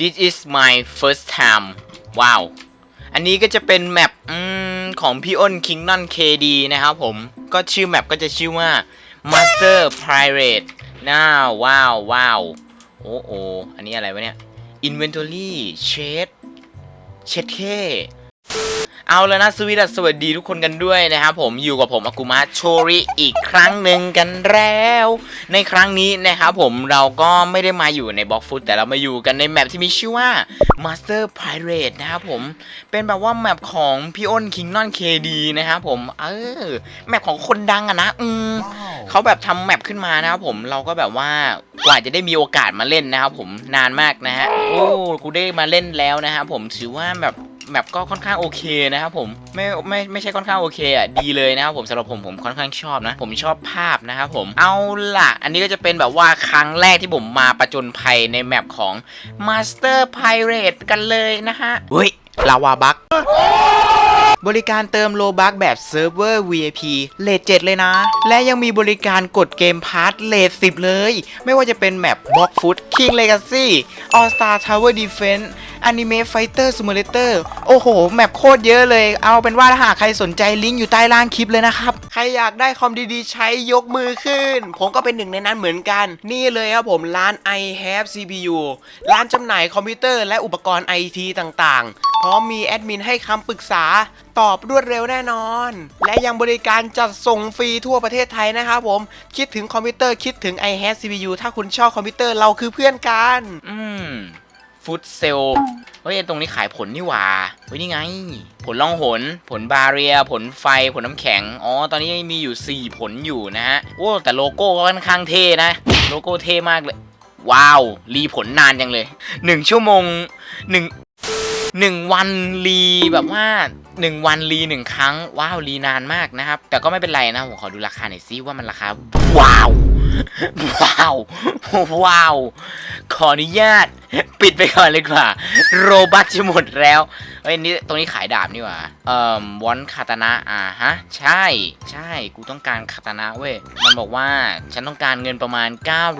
this is my first time ว้าว อันนี้ก็จะเป็นแมปอของพี่อ้น King n o n KD นะครับผม ก็ชื่อแมปก็จะชื่อว่า Master Pirate น่าว้าวว้าวโอ้โออันนี้อะไรวะเนี่ย Inventory Shade เช็ดเท่ เอาแล้วนะสวีดัสสวัสดีทุกคนกันด้วยนะครับผมอยู่กับผมอากุมะโชริอีกครั้งหนึ่งกันแล้ว ในครั้งนี้นะครับผมเราก็ไม่ได้มาอยู่ในบล็อกฟุตแต่เรามาอยู่กันในแมปที่มีชื่อว่า Master Pirate นะครับผมเป็นแบบว่าแมปของพี่อ้น King n o n KD นะครับผมเออแมปของคนดังอะนะอืมเขาแบบทำแมปขึ้นมานะครับผมเราก็แบบว่ากว่าจะได้มีโอกาสมาเล่นนะครับผมนานมากนะฮะโอ้กูได้มาเล่นแล้วนะครับผมถือว่าแบบ แมปก็ค่อนข้างโอเคนะครับผมไม่ไม่ไม่ใช่ค่อนข้างโอเคอะดีเลยนะครับผมสำหรับผมผมค่อนข้างชอบนะ ผมชอบภาพนะครับผมเอาล่ะ อันนี้ก็จะเป็นแบบว่าครั้งแรกที่ผมมาประจนภัยในแมปของ Master Pirate กันเลยนะฮะเฮ้ย ลาวาบักบริการเติมโลบักแบบเซิร์ฟเวอร์ VIP เลท7เลยนะ และยังมีบริการกดเกมพาร์ทเลท10 เลย ไม่ว่าจะเป็นแมปบล็อกฟุต King Legacy All Star Tower Defense Anime Fighter Simulator โอ้โห แมปโคตรเยอะเลย เอาเป็นว่าถ้าหากใครสนใจลิงก์อยู่ใต้ล่างคลิปเลยนะครับ รอยากได้คอมดีๆ ใช้ยกมือขึ้น ผมก็เป็นหนึ่งในนั้นเหมือนกัน นี่เลยครับผมร้าน i have CPU ร้านจำหน่ายคอมพิวเตอร์และอุปกรณ์ IT ต่างๆ พร้อมมีแอดมินให้คำปรึกษาตอบรวดเร็วแน่นอน และยังบริการจัดส่งฟรีทั่วประเทศไทยนะครับผม คิดถึงคอมพิวเตอร์คิดถึง i have CPU ถ้าคุณชอบคอมพิวเตอร์เราคือเพื่อนกัน อืม ฟุตเซลเฮ้ยตรงนี้ขายผลนี่หว่าเฮ้ยนี่ไง ผลล่องหน ผลบาเรีย ผลไฟ ผลน้ำแข็ง อ๋อ ตอนนี้มีอยู่ 4 ผลอยู่นะฮะ โอ้ แต่โลโก้ก็ค่อนข้างเท่นะ โลโก้เท่มากเลย ว้าว รีผลนานจังเลย 1 ชั่วโมง1 1วันรีแบบว่า1วันรีหนึ่งครั้ง ว้าวรีนานมากนะครับ แต่ก็ไม่เป็นไรนะผมขอดูราคาหน่อยซิว่ามันราคา ว้าวาวว้าว ขออนุญาต ปิดไปก่อนเลยกว่า โรบัตจะหมดแล้วเฮ้ยนี่ตรงนี้ขายดาบนี่หว่าเอ่อวอนคาตานะอ่าฮะ ใช่ ใช่กูต้องการคาตานะเว้ย มันบอกว่าฉันต้องการเงินประมาณ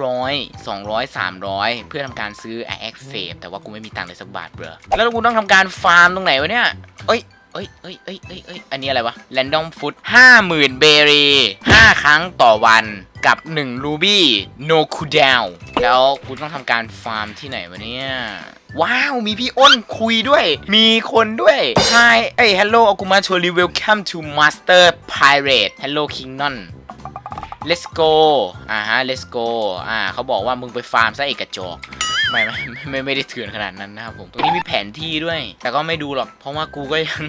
900 200 300 เพื่อทำการซื้อ i x f a แต่ว่ากูไม่มีตังค์เลยสักบาทเบรอแล้วกูต้องทำการฟาร์มตรงไหนวะเนี่ยเอ้ยเอ้ยเอ้ยเอ้ยเอ้ยเอ้ยอันนี้อะไรวะ Random Food 50,000เบรี5ครั้งต่อวัน กับ1รูบี้โนคูดาวแล้วกูต้องทำการฟาร์มที่ไหนวะเนี่ย ว้าว มีพี่อ้นคุยด้วย มีคนด้วย Hi เอ้ย Hello อากุมาโชลี Welcome to Master Pirate Hello King Non Let's go อ่าฮะ Let's go อ่าเขาบอกว่ามึงไปฟาร์มซะเอกระจอก ไม่ไม่ไม่ไม่ไม่ได้เถื่อนขนาดนั้นนะครับผมตรงนี้มีแผนที่ด้วย แต่ก็ไม่ดูหรอก เพราะว่ากูก็ยัง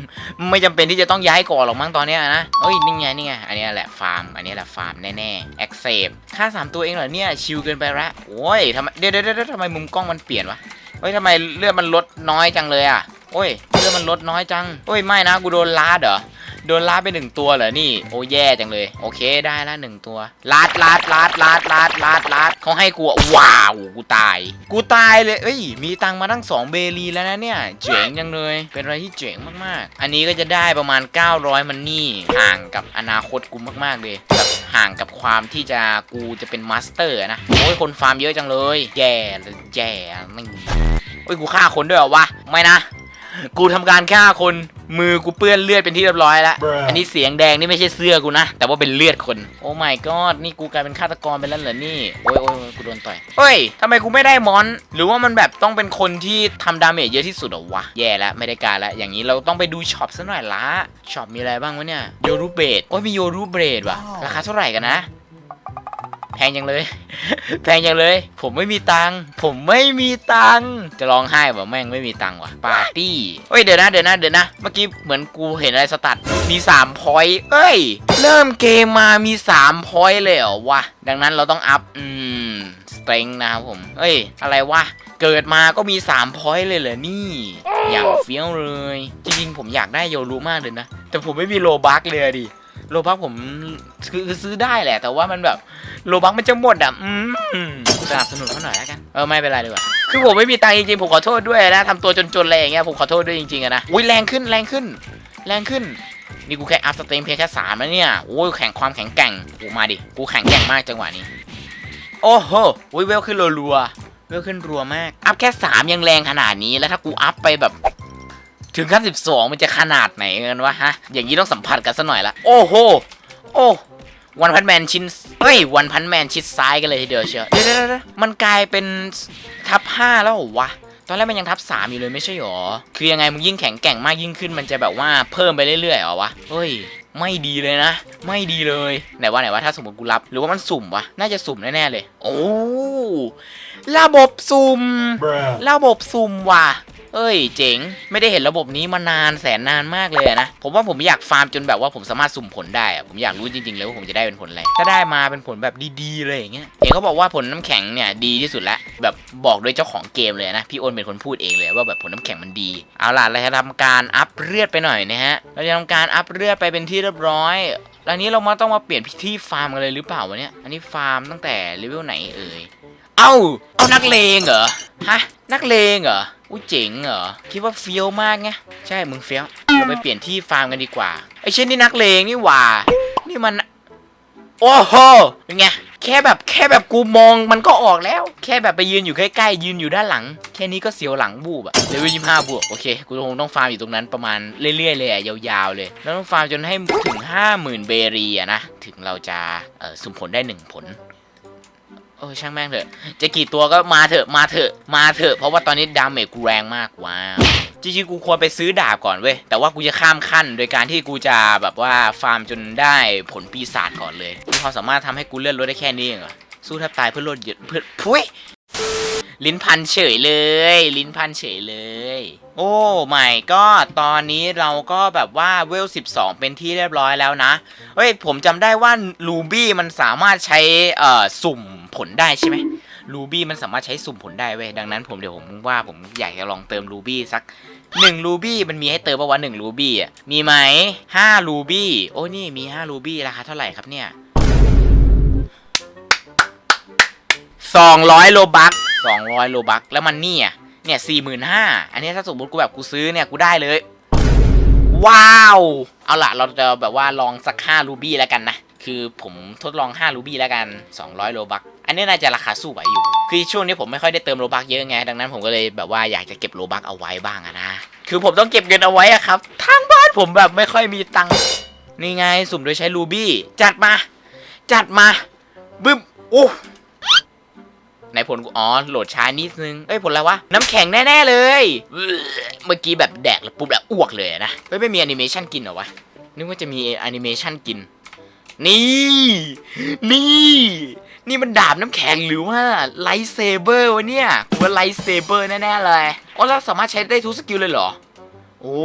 ไม่จำเป็นที่จะต้องย้ายก่อนหรอกมั้งตอนเนี้ยนะเอ้ยนี่ไงนี่ไงอันนี้แหละฟาร์มอันนี้แหละฟาร์มแน่ๆ accept ค่า 3 ตัวเองเหรอเนี่ยชิลเกินไปละโอ้ยทำไมเดี๋ยวเดี๋ยวเดี๋ยวทำไมมุมกล้องมันเปลี่ยนวะเฮ้ยทำไมเลือดมันลดน้อยจังเลยอะโอ้ยเลือดมันลดน้อยจังโอ้ยไม่นะกูโดนลาดเหรอ โดนลาดไปหนึ่งตัวเหรอนี่ โอ้แย่จังเลย โอเคได้ละหนึ่งตัวลาดลาดลาดลาดลาดลาดลาดเขาให้กูอะว้าวกูตาย กูตายเลยเอ้ยมีตังมาตั้ง2เบรีแล้วนะเนี่ยเจ๋งจังเลยเป็นอะไรที่เจ๋งมากๆ อันนี้ก็จะได้ประมาณ 900 มันนี่ห่างกับอนาคตกูมากๆเลยแบบห่างกับความที่จะกูจะเป็นมาสเตอร์นะโอ้ยคนฟาร์มเยอะจังเลย แย่เลยแย่ไม่โอ้ยกูฆ่าคนด้วยเหรอวะไม่นะ กูทำการฆ่าคนมือกูเปื้อนเลือดเป็นที่เรียบร้อยแล้ว อันนี้เสียงแดงนี่ไม่ใช่เสื้อกูนะ แต่ว่าเป็นเลือดคน โอ้ my god นี่กูกลายเป็นฆาตกรไปแล้วเหรอนี่โอ้ยโอ้ยโอ้ยกูโดนต่อยเฮ้ยทำไมกูไม่ได้มอน หรือว่ามันแบบต้องเป็นคนที่ทำดาเมจเยอะที่สุดเหรอวะ แย่แล้วไม่ได้การแล้ว อย่างนี้เราต้องไปดูช็อปซะหน่อยละ ช็อปมีอะไรบ้างวะเนี่ย โยรูเบดโอ้ยมีโยรูเบดว่ะ ราคาเท่าไหร่กันนะ แพงจังเลย แพงจังเลย ผมไม่มีตังค์ผมไม่มีตังค์จะร้องไห้ว่าแม่งไม่มีตังค์ว่ะปาร์ตี้เฮ้ยเดี๋ยวนะเดี๋ยวนะเดี๋ยวนะ เมื่อกี้เหมือนกูเห็นอะไรสตัดมี3พอยต์เอ้ย เริ่มเกมมามี3พอยต์เลยเหรอวะดังนั้นเราต้องอัพอืมสเตรงนะครับผมเอ้ย อะไรวะเกิดมาก็มี3พอยต์เลยเหรอนี่ อย่างเฟี้ยวเลย จริงๆ ผมอยากได้โยรู้มากเลยนะ แต่ผมไม่มีโลบักเลยดิ โลบักผมคือคือซื้อได้แหละ แต่ว่ามันแบบโลบักมันจะหมดอะอืมสนับสนุนเขาหน่อยแล้วกันเออไม่เป็นไรดีกว่าคือผมไม่มีตังค์จริงๆผมขอโทษด้วยนะทำตัวจนๆอะไรอย่างเงี้ยผมขอโทษด้วยจริงๆอะนะอุ้ยแรงขึ้นแรงขึ้น แรงขึ้นนี่กูแค่อัพสเตมเพียงแค่สามแล้วเนี่ยโอ้ยแข่งความแข็งแกร่งกูมาดิกูแข็งแกร่งมากจังหวะนี้ โอ้โหวิเวลขึ้นรัวๆเวลขึ้นรัวมาก อัพแค่สามยังแรงขนาดนี้แล้วถ้ากูอัพไปแบบ ถึงขั้นสิบสองมันจะขนาดไหนกันวะฮะ อย่างนี้ต้องสัมผัสกันซะหน่อยละ โอ้โห โอ้วันพันแมนชิ้นเฮ้ย วันพันแมนชิดซ้ายกันเลยทีเดียวเชียวเดี๋ยว เดี๋ยวเดี๋ยวมันกลายเป็นทับห้าแล้วเหรอวะ ตอนแรกมันยังทับสามอยู่เลยไม่ใช่หรอ คือยังไงมึงยิ่งแข็งแกร่งมากยิ่งขึ้น มันจะแบบว่าเพิ่มไปเรื่อยๆเหรอวะ เฮ้ย ไม่ดีเลยนะ ไม่ดีเลย ไหนว่าไหนว่าถ้าสมมติกูรับ หรือว่ามันสุ่มวะ น่าจะสุ่มแน่ๆเลย โอ้ ระบบสุ่ม Bruh. ระบบสุ่มว่ะ เอ้ย เจ๋ง ไม่ได้เห็นระบบนี้มานานแสนนานมากเลยนะ ผมว่าผมอยากฟาร์มจนแบบว่าผมสามารถสุ่มผลได้อะผมอยากรู้จริงๆเลยว่าผมจะได้เป็นผลอะไร ถ้าได้มาเป็นผลแบบดีๆเลยอย่างเงี้ย เห็นเขาบอกว่าผลน้ำแข็งเนี่ยดีที่สุดละแบบบอกโดยเจ้าของเกมเลยนะ พี่โอนเป็นคนพูดเองเลยว่าแบบผลน้ำแข็งมันดี เอาล่ะเราจะทำการอัพเลือดไปหน่อยนะฮะ เราจะทำการอัพเลือดไปเป็นที่เรียบร้อยแล้วนี้เรามาต้องมาเปลี่ยนที่ฟาร์มกันเลยหรือเปล่าวะเนี่ย อันนี้ฟาร์มตั้งแต่เลเวลไหนเอ่ย เอ้า เอานักเลงเหรอ ฮะ นักเลงเหรอ อุ้ยเจ๋งเหรอ คิดว่าเฟี้ยวมากไง ใช่มึงเฟี้ยว เราไปเปลี่ยนที่ฟาร์มกันดีกว่า ไอ้เช่นนี่นักเลงนี่หว่า นี่มัน โอ้โห เป็นไง แค่แบบแค่แบบกูมองมันก็ออกแล้ว แค่แบบไปยืนอยู่ใกล้ๆ ยืนอยู่ด้านหลัง แค่นี้ก็เสียวหลังบูบอะเลเวลยี่ห้าบวก โอเค กูคงต้องฟาร์มอยู่ตรงนั้นประมาณเรื่อยๆเลยอะยาวๆเลย แล้วต้องฟาร์มจนให้ถึงห้าหมื่นเบรีอะนะ ถึงเราจะสุ่มผลได้หนึ่งผล โอ้ยช่างแม่งเถอะ จะกี่ตัวก็มาเถอะมาเถอะมาเถอะ เพราะว่าตอนนี้ดาเมจกูแรงมากว้าวจริงๆกูควรไปซื้อดาบก่อนเว้ยแต่ว่ากูจะข้ามขั้น โดยการที่กูจะแบบว่าฟาร์มจนได้ผลปีศาจก่อนเลยมีความสามารถทำให้กูเลื่อนรถได้แค่นี้เองเหรอสู้แทบตายเพื่อรถเยอะเพื่อพุ้ย ลิ้นพันเฉยเลย ลิ้นพันเฉยเลย โอ้ไม่ก็ตอนนี้เราก็แบบว่าเวล 12 เป็นที่เรียบร้อยแล้วนะเฮ้ยผมจำได้ว่าลูบี้มันสามารถใช้เอ่อสุ่มผลได้ใช่ไหมลูบี้มันสามารถใช้สุ่มผลได้เว้ยดังนั้นผมเดี๋ยวผมว่าผมอยากจะลองเติมลูบี้สักหนึ่งลูบี้มันมีให้เติมปะวะหนึ่งลูบี้อะมีไหมห้าลูบี้โอ้นี่มีห้าลูบี้ราคาเท่าไหร่ครับเนี่ยสองร้อยโลบัก สองร้อยโลบักแล้วมันนี่อะเนี่ยสี่หมื่นห้าอันนี้ถ้าสมมติกูแบบกูซื้อเนี่ยกูได้เลย ว้าว เอาล่ะเราจะแบบว่าลองสัก5รูบี้แล้วกันนะ คือผมทดลอง 5 รูบี้แล้วกัน 200 โลบักอันนี้น่าจะราคาสู้ไหวอยู่ คือช่วงนี้ผมไม่ค่อยได้เติมโลบักเยอะไง ดังนั้นผมก็เลยแบบว่าอยากจะเก็บโลบักเอาไว้บ้างนะ คือผมต้องเก็บเงินเอาไว้อะครับ ทางบ้านผมแบบไม่ค่อยมีตังค์ นี่ไงสุ่มโดยใช้รูบี้ จัดมา จัดมา บึ้ม โอ้ ในผลกูอ๋อโหลดช้านิดนึงเอ้ยผลอะไรวะ น้ำแข็งแน่ๆเลย เมื่อกี้แบบแดกแล้วปุ๊บแบบอ้วกเลยนะเฮ้ยไม่มีแอนิเมชันกินเหรอวะ นึกว่าจะมีแอนิเมชันกิน นี่ นี่ นี่มันดาบน้ำแข็งหรือว่าไลท์เซเบอร์วะเนี่ยกูว่าไลท์เซเบอร์แน่ๆเลยอ๋อแล้วสามารถใช้ได้ทุกสกิลเลยเหรอ โอ้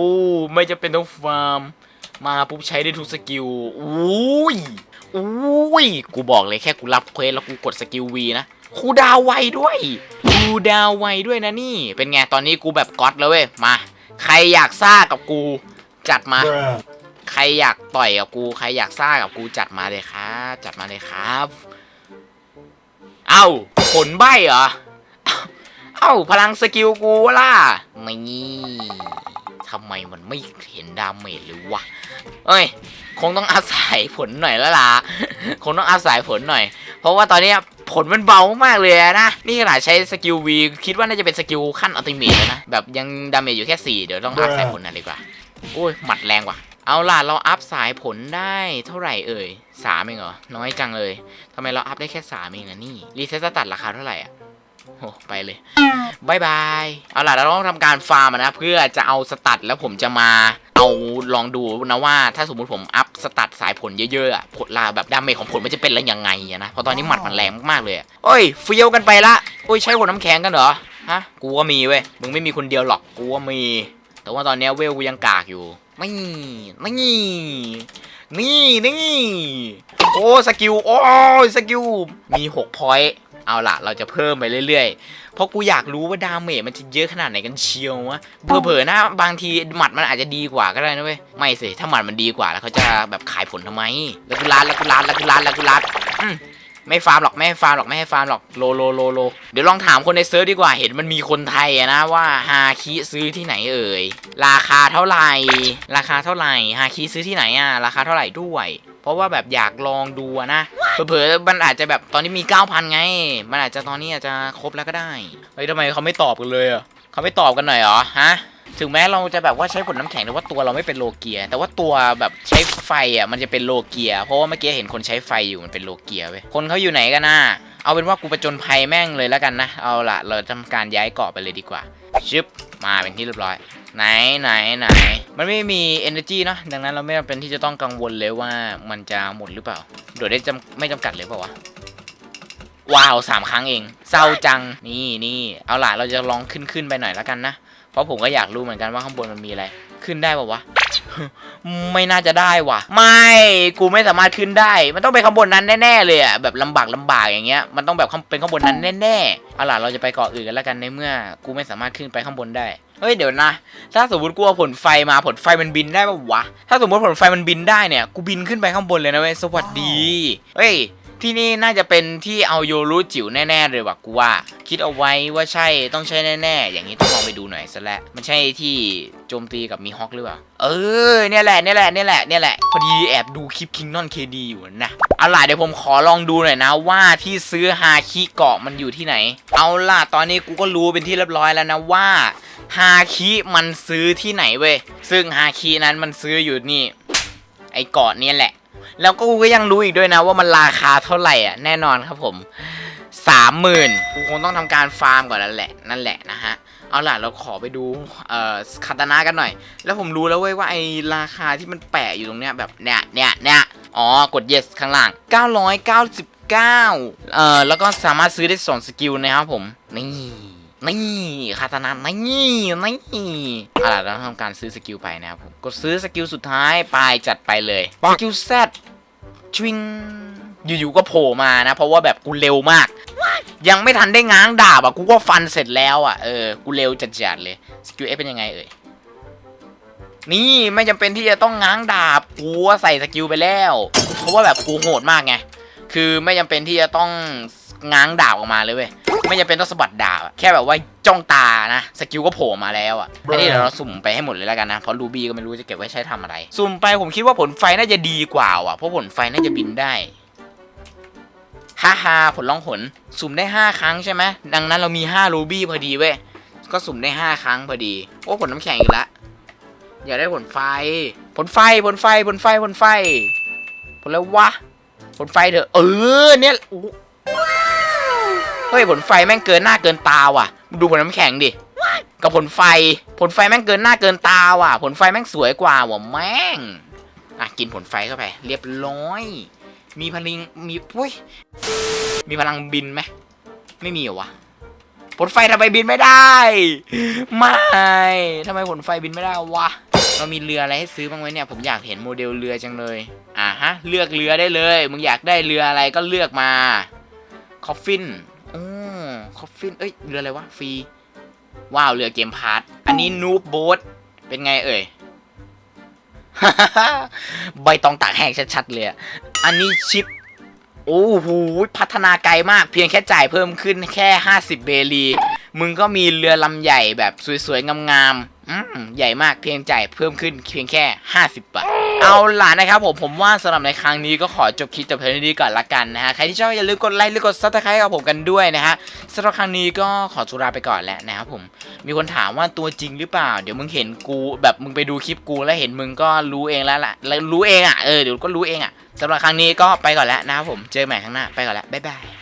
ไม่จะเป็นต้องฟาร์ม มาปุ๊บใช้ได้ทุกสกิลอุ้ยอุ้ย กูบอกเลยแค่กูรับเควสแล้วกูกดสกิลวีนะ คูดาวไวด้วยคูดาวไวด้วยนะนี่ เป็นไงตอนนี้กูแบบก๊อตแล้วเว้ยมา ใครอยากซ่ากับกูจัดมา Bruh. ใครอยากต่อยกับกู ใครอยากซ่ากับกูจัดมาเลยครับจัดมาเลยครับ เอ้าผลใบเหรอ เอ้าพลังสกิลกูล่ะนี่ ทำไมมันไม่เห็นดาเมจเลยวะเอ้ย คงต้องอาศัยผลหน่อยแล้วล่ะ คงต้องอาศัยผลหน่อย เพราะว่าตอนนี้ผลมันเบามากเลยนะ นี่ขนาดใช้สกิลวีคิดว่าน่าจะเป็นสกิลขั้นอัลติเมทแล้วนะ แบบยังดาเมจอยู่แค่ 4 เดี๋ยวต้องอาศัยผลหน่อยดีกว่า โอ้ย หมัดแรงว่ะเอาล่ะเราอัพสายผลได้เท่าไหร่เอ่ยสามเองเหรอ น้อยจังเลยทำไมเราอัพได้แค่สามเองนะนี่ รีเซ็ตสตัดราคาเท่าไหร่อะ โอ้ไปเลยบายบาย เอาล่ะ เราต้องทำการฟาร์มนะ เพื่อจะเอาสตัดแล้วผมจะมาเอาลองดูนะว่า ถ้าสมมุติผมอัพสตัดสายผลเยอะๆอะผลลาแบบดาเมจของผลมันจะเป็นอะไรยังไงอะนะเพราะตอนนี้หมัดมันแรงมากๆเลยอะโอ้ยเฟี้ยวกันไปละโอ้ยใช้ผลน้ำแข็งกันเหรอฮะกูก็มีเว้ยมึงไม่มีคนเดียวหรอกกูก็มี แต่ว่าตอนนี้เวลกูยังกากอยู่ไม่นี่นี่นี่โอ้สกิลโอ้ยสกิลมี6พอยต์ เอาล่ะ เราจะเพิ่มไปเรื่อยๆ เพราะกูอยากรู้ว่าดาเมจมันจะเยอะขนาดไหนกันเชียววะเผลอๆนะบางทีหมัดมันอาจจะดีกว่าก็ได้นะเว้ย ไม่สิ ถ้าหมัดมันดีกว่าแล้วเขาจะแบบขายผลทำไม แล้วกูรัดแล้วกูรัดแล้วกูรัดแล้วกูรัดไม่ฟาร์มหรอกไม่ให้ฟาร์มหรอกไม่ให้ฟาร์มหรอกโลโลโลโลเดี๋ยวลองถามคนในเซิร์ฟดีกว่าเห็นมันมีคนไทยอะนะว่าฮาคิซื้อที่ไหนเอ่ยราคาเท่าไหร่ ราคาเท่าไหร่ฮาคิซื้อที่ไหนอะราคาเท่าไหร่ด้วย เพราะว่าแบบอยากลองดูอะนะเผลอๆมันอาจจะแบบตอนนี้มี 9,000 ไง มันอาจจะตอนนี้อาจจะครบแล้วก็ได้เฮ้ยทำไมเขาไม่ตอบกันเลยอะเขาไม่ตอบกันหน่อยเหรอฮะถึงแม้เราจะแบบว่าใช้ผลน้ำแข็งแต่ว่าตัวเราไม่เป็นโลเกีย แต่ว่าตัวแบบใช้ไฟอะมันจะเป็นโลเกีย เพราะว่าเมื่อกี้เห็นคนใช้ไฟอยู่มันเป็นโลเกียเว้ยคนเขาอยู่ไหนกันน่ะเอาเป็นว่ากูประจนภัยแม่งเลยแล้วกันนะ เอาล่ะเราทำการย้ายเกาะไปเลยดีกว่าชึบมาเป็นที่เรียบร้อย ไหนไหนไหน มันไม่มี energy เนอะดังนั้นเราไม่จำเป็นที่จะต้องกังวลเลยว่ามันจะหมดหรือเปล่า โดดได้จำไม่จำกัดเลยเปล่าวะว้าวสามครั้งเอง เศร้าจังนี่นี่เอาล่ะเราจะลองขึ้นขึ้นไปหน่อยแล้วกันนะ เพราะผมก็อยากรู้เหมือนกันว่าข้างบนมันมีอะไร ขึ้นได้ป่าวะไม่น่าจะได้ว่ะ ไม่กูไม่สามารถขึ้นได้ มันต้องไปข้างบนนั้นแน่ๆเลยอะแบบลำบากลำบากอย่างเงี้ยมันต้องแบบเป็นข้างบนนั้นแน่ๆเอาล่ะเราจะไปเกาะอื่นกันแล้วกันในเมื่อ กูไม่สามารถขึ้นไปข้างบนได้ เฮ้ยเดี๋ยวนะ ถ้าสมมติกูเอาผลไฟมาผลไฟมันบินได้ป่าวะ ถ้าสมมติผลไฟมันบินได้เนี่ยกูบินขึ้นไปข้างบนเลยนะเว้ยสวัสดีเฮ้ยที่นี่น่าจะเป็นที่เอาโยรุจิ๋วแน่ๆเลยว่ะกูว่า คิดเอาไว้ว่าใช่ต้องใช่แน่ๆ อย่างนี้ต้องลองไปดูหน่อยซะแล้วมันใช่ที่โจมตีกับมีฮอคหรือเปล่า เออเนี่ยแหละเนี่ยแหละเนี่ยแหละเนี่ยแหละพอดีแอบดูคลิปคิงนอนเคดีอยู่นะเอาล่ะเดี๋ยวผมขอลองดูหน่อยนะว่าที่ซื้อฮาคิเกาะมันอยู่ที่ไหน เอาล่ะตอนนี้กูก็รู้เป็นที่เรียบร้อยแล้วนะว่า ฮาคิมันซื้อที่ไหนเว้ย ซึ่งฮาคินั้นมันซื้ออยู่นี่ ไอเกาะนี่ยแหละ แล้วก็กูก็ยังรู้อีกด้วยนะว่ามันราคาเท่าไหร่อะ แน่นอนครับผมสามหมื่นกูคงต้องทำการฟาร์มก่อนแล้วแหละ นั่นแหละนะฮะ เอาล่ะเราขอไปดูเอ่อคาตานะกันหน่อย แล้วผมรู้แล้วเว้ยว่าไอราคาที่มันแปะอยู่ตรงเนี้ยแบบเนี้ยเนี้ยเนี้ยอ๋อ กด yes ข้างล่าง 999 เอ่อ แล้วก็สามารถซื้อได้สองสกิลนะครับผม นี่ นี่คาตานะนี่นี่เอาล่ะเราทำการซื้อสกิลไปนะครับผมกดซื้อสกิลสุดท้ายไปจัดไปเลยสกิลแซดชวิงอยู่ๆก็โผล่มานะ เพราะว่าแบบกูเร็วมาก ยังไม่ทันได้ง้างดาบอะกูก็ฟันเสร็จแล้วอะเออกูเร็วจัดๆเลยสกิลเอฟเป็นยังไงเอ่ยนี่ไม่จำเป็นที่จะต้องง้างดาบกูว่าใส่สกิลไปแล้ว เพราะว่าแบบกูโหดมากไงคือไม่จำเป็นที่จะต้องง้างดาบออกมาเลยเว้ย ไม่จำเป็นต้องสะบัดดาบอะแค่แบบว่าจ้องตานะ สกิลก็โผล่มาแล้วอะอันนี้เดี๋ยวเราสุ่มไปให้หมดเลยแล้วกันนะ เพราะรูบี้ก็ไม่รู้จะเก็บไว้ใช้ทำอะไร สุ่มไปผมคิดว่าผลไฟน่าจะดีกว่าว่ะ เพราะผลไฟน่าจะบินได้ฮ่าฮ่าผลล่องหนสุ่มได้ 5 ครั้งใช่ไหมดังนั้นเรามี5รูบี้พอดีเว้ย ก็สุ่มได้ 5 ครั้งพอดี โอ้ผลน้ำแข็งอีกละอยากได้ผลไฟ ผลไฟ ผลไฟ ผลไฟ ผลไฟ ผลแล้ววะ ผลไฟเถอะ เออ เนี่ยอู้ เฮ้ยผลไฟแม่งเกินหน้าเกินตาว่ะดูผลน้ำแข็งดิกับผลไฟ ผลไฟแม่งเกินหน้าเกินตาว่ะ ผลไฟแม่งสวยกว่าว่ะแม่งอะกินผลไฟเข้าไป เรียบร้อย มีพลังมีอุ้ยมีพลังบินไหมไม่มีเหรอวะผลไฟทำไมบินไม่ได้ ไม่ทำไมผลไฟบินไม่ได้วะเรามีเรืออะไรให้ซื้อบ้างไหมเนี่ยผมอยากเห็นโมเดลเรือจังเลยอ่าฮะ เลือกเรือได้เลย มึงอยากได้เรืออะไรก็เลือกมาคอฟฟินโอ้ คอฟฟิน เอ้ยเรืออะไรวะฟรี ว้าว เรือเกมพาร์ทอันนี้นูบโบ๊ทเป็นไงเอ่ย ใบตองตากแห้งชัดๆเลยอะอันนี้ชิป โอ้โหพัฒนาไกลมาก เพียงแค่จ่ายเพิ่มขึ้นแค่ 50 เบลี มึงก็มีเรือลำใหญ่แบบสวยๆ งามๆอืมใหญ่มากเพียงจ่ายเพิ่มขึ้นเพียงแค่ 50 บาท เอาล่ะนะครับผมผมว่าสำหรับในครั้งนี้ก็ขอจบคลิปแต่เพียงเท่านี้ก่อนละกันนะฮะใครที่ชอบอย่าลืมกดไลค์หรือกดซับสไครต์กับผมกันด้วยนะฮะสำหรับครั้งนี้ก็ขอจุราไปก่อนแล้วนะครับผมมีคนถามว่าตัวจริงหรือเปล่า เดี๋ยวมึงเห็นกูแบบมึงไปดูคลิปกูแล้วเห็นมึงก็รู้เองแล้วล่ะแล้วรู้เองอะเออเดี๋ยวก็รู้เองอะสำหรับครั้งนี้ก็ไปก่อนแล้วนะครับผมเจอใหม่ครั้งหน้าไปก่อนแล้วบ๊ายบาย